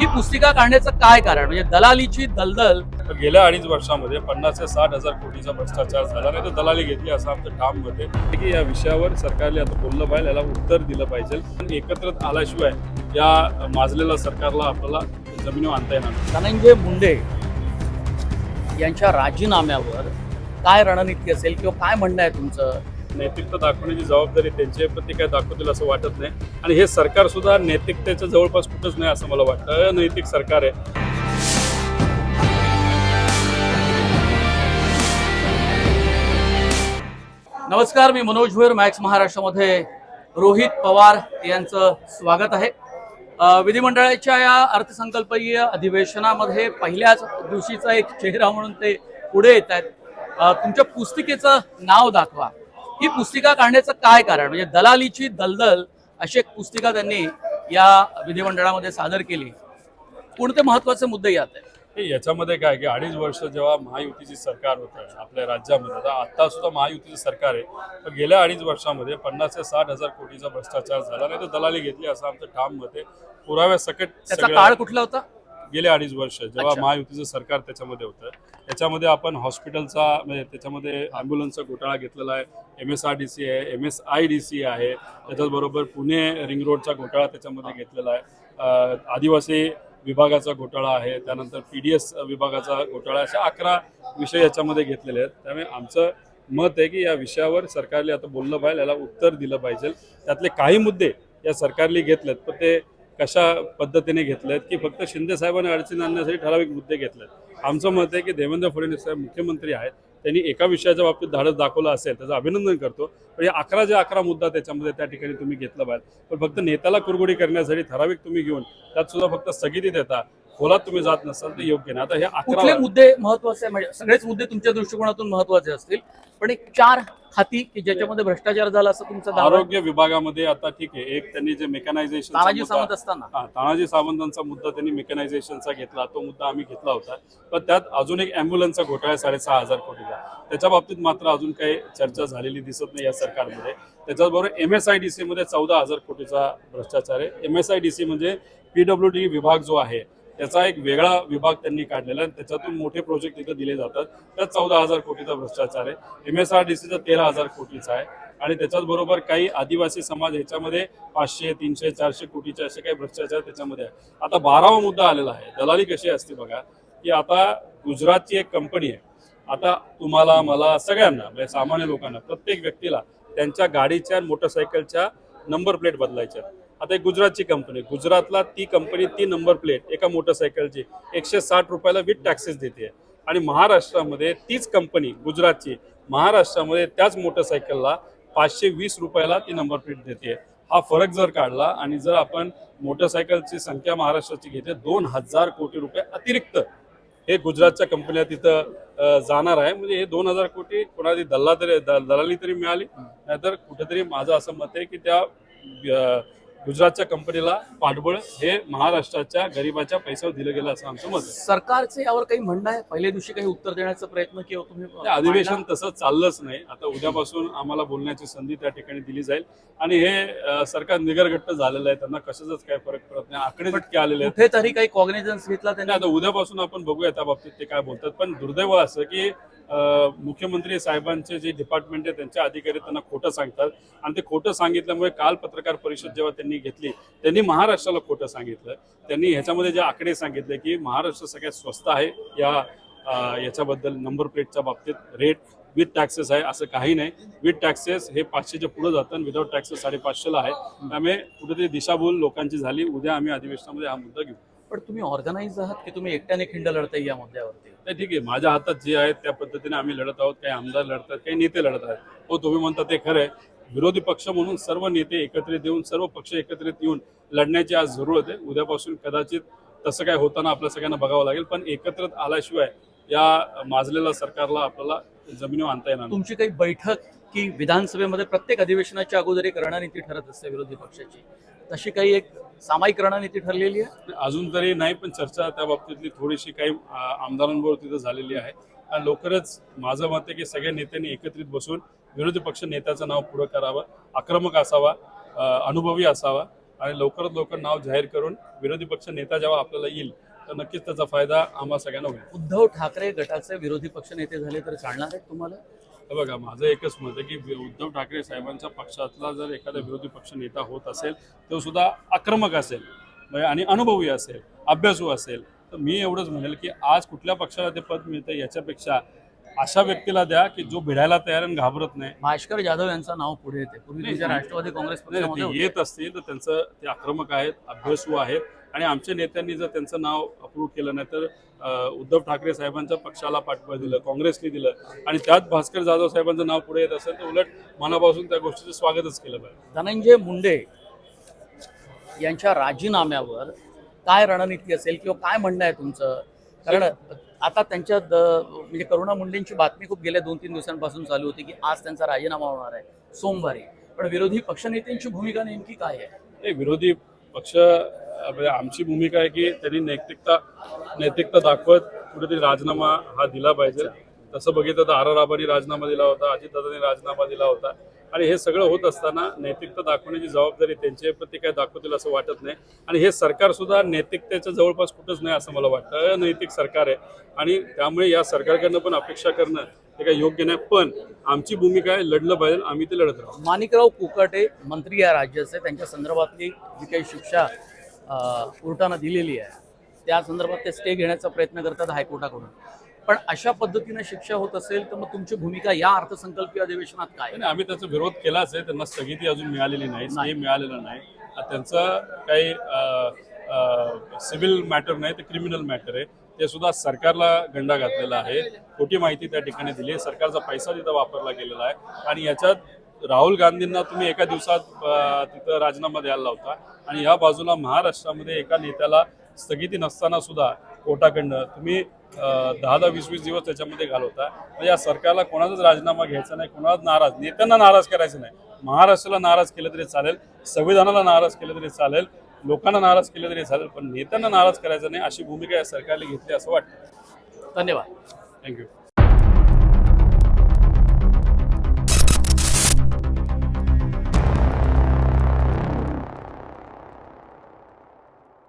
ही पुस्तिका काढण्याचं काय कारण? म्हणजे दलालीची दलदल. गेल्या अडीच वर्षामध्ये पन्नास ते साठ हजार कोटीचा भ्रष्टाचार झाला नाही तर दलाली घेतली असं आमचं ठाम मत आहे की या विषयावर सरकारने आता बोललं पाहिजे याला उत्तर दिलं पाहिजे. पण एकत्रित आल्याशिवाय या माजलेल्या सरकारला आपल्याला जमिनीवर आणता येणार. धनंजय मुंडे यांच्या राजीनाम्यावर काय रणनीती असेल किंवा काय म्हणणं आहे तुमचं? नैतिकता दाखवण्याची जबाबदारी त्यांची आहे पण ते काय दाखवतील असं वाटत नाही. आणि हे सरकार सुद्धा नैतिकतेच्या जवळपास कुठंच नाही असं मला वाटतं. अनैतिक सरकार आहे. नमस्कार मी मनोज भोयर मॅक्स महाराष्ट्रामध्ये रोहित पवार यांचं स्वागत आहे. विधिमंडळाच्या या अर्थसंकल्पीय अधिवेशनामध्ये पहिल्याच दिवशीचा एक चेहरा म्हणून ते पुढे येत आहेत. तुमच्या पुस्तिकेचं नाव दाखवा. ही पुस्तिका काढण्याचं काय कारण? म्हणजे दलालीची दलदल अशी एक पुस्तिका त्यांनी या विधिमंडळामध्ये सादर केली. कोणते महत्त्वाचे मुद्दे यात आहेत? हे याच्यामध्ये काय की अडीच वर्ष जेव्हा महायुतीची सरकार होतं आपल्या राज्यामध्ये आता आता सुद्धा महायुतीचं सरकार आहे. तर गेल्या अडीच वर्षामध्ये पन्नास ते साठ हजार कोटीचा भ्रष्टाचार झाला नाही तर दलाली घेतली असं आमचं ठाम मत आहे. पुराव्या सकट त्याचा काळ कुठला होता? गेले अडीच वर्ष जेव्हा अच्छा. महायुतीचं सरकार त्याच्यामध्ये होतं त्याच्यामध्ये आपण हॉस्पिटलचा म्हणजे त्याच्यामध्ये ॲम्ब्युलन्सचा घोटाळा घेतलेला आहे M S R D C आहे M S I D C आहे त्याच्याचबरोबर पुणे रिंग रोडचा घोटाळा त्याच्यामध्ये घेतलेला आहे. अं, आदिवासी विभागाचा घोटाळा आहे त्यानंतर पी डी एस विभागाचा घोटाळा अशा अकरा विषय याच्यामध्ये घेतलेले आहेत. त्यामुळे आमचं मत आहे की या विषयावर सरकारने आता बोललं पाहिजे याला उत्तर दिलं पाहिजे. त्यातले काही मुद्दे या सरकारने घेतलेत पण ते कशा पद्धतीने घेतलेत की फक्त शिंदे साहेबांनी अडचणी आणण्यासाठी ठराविक मुद्दे घेतलेत? आमचं मत आहे की देवेंद्र फडणवीस साहेब मुख्यमंत्री आहेत. त्यांनी एका विषयाच्या बाबतीत धाडस दाखवलं असेल त्याचं अभिनंदन करतो. पण हे अकरा जे अकरा मुद्दा त्याच्यामध्ये त्या ठिकाणी तुम्ही घेतला पाहिजे पण फक्त नेत्याला कुरगुडी करण्यासाठी ठराविक तुम्ही घेऊन त्यात सुद्धा फक्त स्थगिती देता खोलात तुम्ही जात नसाल तर योग्य नाही. आता हे अकरा मुद्दे महत्त्वाचे? म्हणजे सगळेच मुद्दे तुमच्या दृष्टिकोनातून महत्त्वाचे असतील. पण एक चार खाती की ज्याच्यामध्ये भ्रष्टाचार झाला असं तुमचं? आरोग्य विभागामध्ये आता ठीक आहे. एक त्यांनी जे मेकॅनायझेशन तानाजी सावंत असताना. हा तानाजी सावंतांचा मुद्दा त्यांनी मेकॅनायझेशनचा घेतला. तो मुद्दा आम्ही घेतला होता. पण त्यात अजून एक अँब्युलन्सचा घोटाळा साडेसहा हजार कोटीचा त्याच्या बाबतीत मात्र अजून काही चर्चा झालेली दिसत नाही या सरकारमध्ये. त्याच्याचबरोबर M S I D C मध्ये चौदा हजार कोटीचा भ्रष्टाचार आहे. M S I D C म्हणजे पीडब्ल्यू डी विभाग जो आहे त्याचा एक वेगळा विभाग त्यांनी काढलेला आहे. त्याच्यातून मोठे प्रोजेक्ट इथं दिले जातात. त्यात चौदा हजार कोटीचा भ्रष्टाचार आहे. एम एस आर डी सीचा तेरा हजार कोटीचा आहे. आणि त्याच्याच बरोबर काही आदिवासी समाज ह्याच्यामध्ये पाचशे तीनशे चारशे कोटीचे असे काही भ्रष्टाचार त्याच्यामध्ये आहे. आता बारावा मुद्दा आलेला आहे. दलाली कशी असते बघा की आता गुजरातची एक कंपनी आहे. आता तुम्हाला मला सगळ्यांना म्हणजे सामान्य लोकांना प्रत्येक व्यक्तीला त्यांच्या गाडीच्या मोटरसायकलच्या नंबर प्लेट बदलायच्या आहेत. आता एक गुजरातची कंपनी गुजरातला ती कंपनी ती नंबर प्लेट एका मोटरसायकलची एकशे साठ रुपयाला विथ टॅक्सेस देते. आणि महाराष्ट्रामध्ये तीच कंपनी गुजरातची महाराष्ट्रामध्ये त्याच मोटरसायकलला पाचशे वीस रुपयाला ती नंबर प्लेट देते. हा फरक जर काढला आणि जर आपण मोटरसायकलची संख्या महाराष्ट्राची घेते दोन हजार कोटी रुपये अतिरिक्त हे गुजरातच्या कंपन्या तिथं जाणार आहे. म्हणजे हे दोन हजार कोटी कोणाची दल्ला तरी द- दलाली तरी मिळाली. नाहीतर कुठेतरी माझं असं मत आहे की त्या गुजरातच्या कंपनीला पाठबळ हे महाराष्ट्राच्या गरिबाच्या पैशावर दिलं गेलं असं आमचं मत आहे. सरकारचे यावर काही म्हणणं आहे? पहिल्या दिवशी काही उत्तर देण्याचा प्रयत्न किंवा तुम्ही अधिवेशन तसं चाललंच नाही. आता उद्यापासून आम्हाला बोलण्याची संधी त्या ठिकाणी दिली जाईल. आणि हे अ, सरकार निगरगट्ट झालेलं आहे. त्यांना कशाचाच काय फरक पडत नाही. आकडे जितके आलेले आहेत. कुठेतरी काही कॉग्निझन्स घेतला त्यांनी. आता उद्यापासून आपण बघूया त्या बाबतीत ते काय बोलतात. पण दुर्दैव असं की मुख्यमंत्री साहेबांचे जे डिपार्टमेंट आहे त्यांचे अधिकारी त्यांना खोटं सांगतात. आणि ते खोटं सांगितल्यामुळे काल पत्रकार परिषद जेव्हा त्यांनी घेतली त्यांनी महाराष्ट्राला खोटं सांगितलं. त्यांनी ह्याच्यामध्ये जे आकडे सांगितले की महाराष्ट्र सगळ्यात स्वस्त आहे या याच्याबद्दल नंबर प्लेटच्या बाबतीत. रेट विथ टॅक्सेस आहे असं काही नाही. विथ टॅक्सेस हे पाचशेच्या पुढे जातं आणि विदाऊट टॅक्सेस साडेपाचशेला आहे. त्यामुळे कुठेतरी दिशाभूल लोकांची झाली. उद्या आम्ही अधिवेशनामध्ये हा मुद्दा घेऊ. पण तुम्ही ऑर्गनाईज आहात की तुम्ही एकट्याने खिंड लढताय या मुद्द्यावरती? नाही ठीक आहे. माझ्या हातात जे आहे त्या पद्धतीने आम्ही लढत आहोत. काही आमदार लढतात काही नेते लढत आहेत. हो तुम्ही म्हणता ते खरं आहे. विरोधी पक्ष म्हणून सर्व नेते एकत्रित येऊन सर्व पक्ष एकत्रित येऊन लढण्याची आज जरूरत आहे. उद्यापासून कदाचित तसं काय होताना आपल्या सगळ्यांना बघावं लागेल. पण एकत्रित आल्याशिवाय या माजलेल्या सरकारला आपल्याला जमिनीवर आणता येणार. तुमची काही बैठक की विधानसभेमध्ये प्रत्येक अधिवेशनाच्या अगोदर एक रणनीती ठरत असते विरोधी पक्षाची. तशी काही एक सामायिक रणनीती ठरलेली आहे? अजून तरी नाही पण चर्चा त्या बाबतीतली थोडीशी काही आ, आमदारांबरोबर तिथं झालेली आहे. आणि लवकरच माझं मत आहे की सगळ्या नेत्यांनी एकत्रित बसून विरोधी पक्ष नेत्याचं नाव पुढं करावं आक्रमक असावा अनुभवी असावा आणि लवकरात लवकर नाव जाहीर करून विरोधी पक्ष नेता जेव्हा आपल्याला येईल तर नक्कीच त्याचा फायदा आम्हा सगळ्यांना होईल. उद्धव ठाकरे गटाचे विरोधी पक्ष नेते झाले तर चालणार आहेत तुम्हाला? तर बघा माझं एकच मत आहे की उद्धव ठाकरे साहेबांच्या पक्षातला जर एखादा विरोधी पक्ष नेता होत असेल तो सुद्धा आक्रमक असेल म्हणजे आणि अनुभवी असेल अभ्यासू असेल. तर मी एवढंच म्हणेल की आज कुठल्या पक्षाला ते पद मिळतं याच्यापेक्षा अशा व्यक्तीला द्या की जो भिडायला तयार आणि घाबरत नाही. भास्कर जाधव यांचं नाव पुढे येते. पूर्वी नाही. राष्ट्रवादी काँग्रेस पक्षामध्ये ते होते. येत असतील तर त्यांचं ते आक्रमक आहेत अभ्यासू आहेत. आणि आमच्या नेत्यांनी जर त्यांचं नाव अप्रूव्ह केलं नाही तर अं, उद्धव ठाकरे साहेबांच्या पक्षाला पाठबळ दिलं काँग्रेसने दिलं. आणि त्यात भास्कर जाधव साहेबांचं नाव पुढे येत असेल तर उलट मनापासून त्या गोष्टीचं स्वागतच केलं पाहिजे. धनंजय मुंडे यांच्या राजीनाम्यावर काय रणनीती असेल किंवा काय म्हणणं आहे तुमचं? कारण आता त्यांच्या द- म्हणजे करुणा मुंडेंची बातमी खूप गेल्या दोन तीन दिवसांपासून चालू होती की आज त्यांचा राजीनामा होणार आहे सोमवारी. पण विरोधी पक्षनेत्यांची भूमिका नेमकी काय आहे? विरोधी पक्ष म्हणजे आमची भूमिका आहे की त्यांनी नैतिकता नैतिकता दाखवत कुठेतरी राजीनामा हा दिला पाहिजे. तसं बघितलं तर आर आर आबांनी राजीनामा दिला होता अजितदादांनी राजीनामा दिला होता. आणि हे सगळं होत असताना नैतिकता दाखवण्याची जबाबदारी त्यांच्या प्रती काय दाखवतील असं वाटत नाही. आणि हे सरकार सुद्धा नैतिकतेच्या जवळपास कुठंच नाही असं मला वाटतं. अनैतिक सरकार आहे. आणि त्यामुळे या सरकारकडनं पण अपेक्षा करणं हे काही योग्य नाही. पण आमची भूमिका आहे लढलं पाहिजे आम्ही ते लढत राहू. माणिकराव कुकटे मंत्री या राज्याचे. त्यांच्या संदर्भातली जी काही शिक्षा कोर्टानं दिलेली आहे त्या संदर्भात ते स्टे घेण्याचा प्रयत्न करतात हायकोर्टाकडून. पण अशा पद्धतीने शिक्षा होत असेल तर मग तुमची भूमिका या अर्थसंकल्पीय अधिवेशनात काय? आणि आम्ही त्याचा विरोध केलाच आहे त्यांना स्थगिती अजून मिळालेली नाही नाही. स्टे मिळालेलं नाही. आता त्यांचं काही सिव्हिल मॅटर नाही ते क्रिमिनल मॅटर आहे. ते सुद्धा सरकारला गंडा घातलेला आहे. खोटी माहिती त्या ठिकाणी दिली आहे. सरकारचा पैसा तिथं वापरला गेलेला आहे. आणि याच्यात राहुल गांधींना तुम्ही एका दिवसात अं, तिथं राजीनामा द्यायला लावता. आणि या बाजूला महाराष्ट्रामध्ये एका नेत्याला स्थगिती नसताना सुद्धा कोर्टाकडनं तुम्ही दहा दहा वीस वीस दिवस त्याच्यामध्ये घालवता. म्हणजे या सरकारला कोणाचाच राजीनामा घ्यायचा नाही कोणालाच नाराज नेत्यांना नाराज करायचं नाही. महाराष्ट्राला नाराज केलं तरी चालेल संविधानाला नाराज केलं तरी चालेल लोकांना नाराज केलं तरी चालेल पण नेत्यांना नाराज करायचं नाही अशी भूमिका या सरकारने घेतली असं वाटतं. धन्यवाद. थँक्यू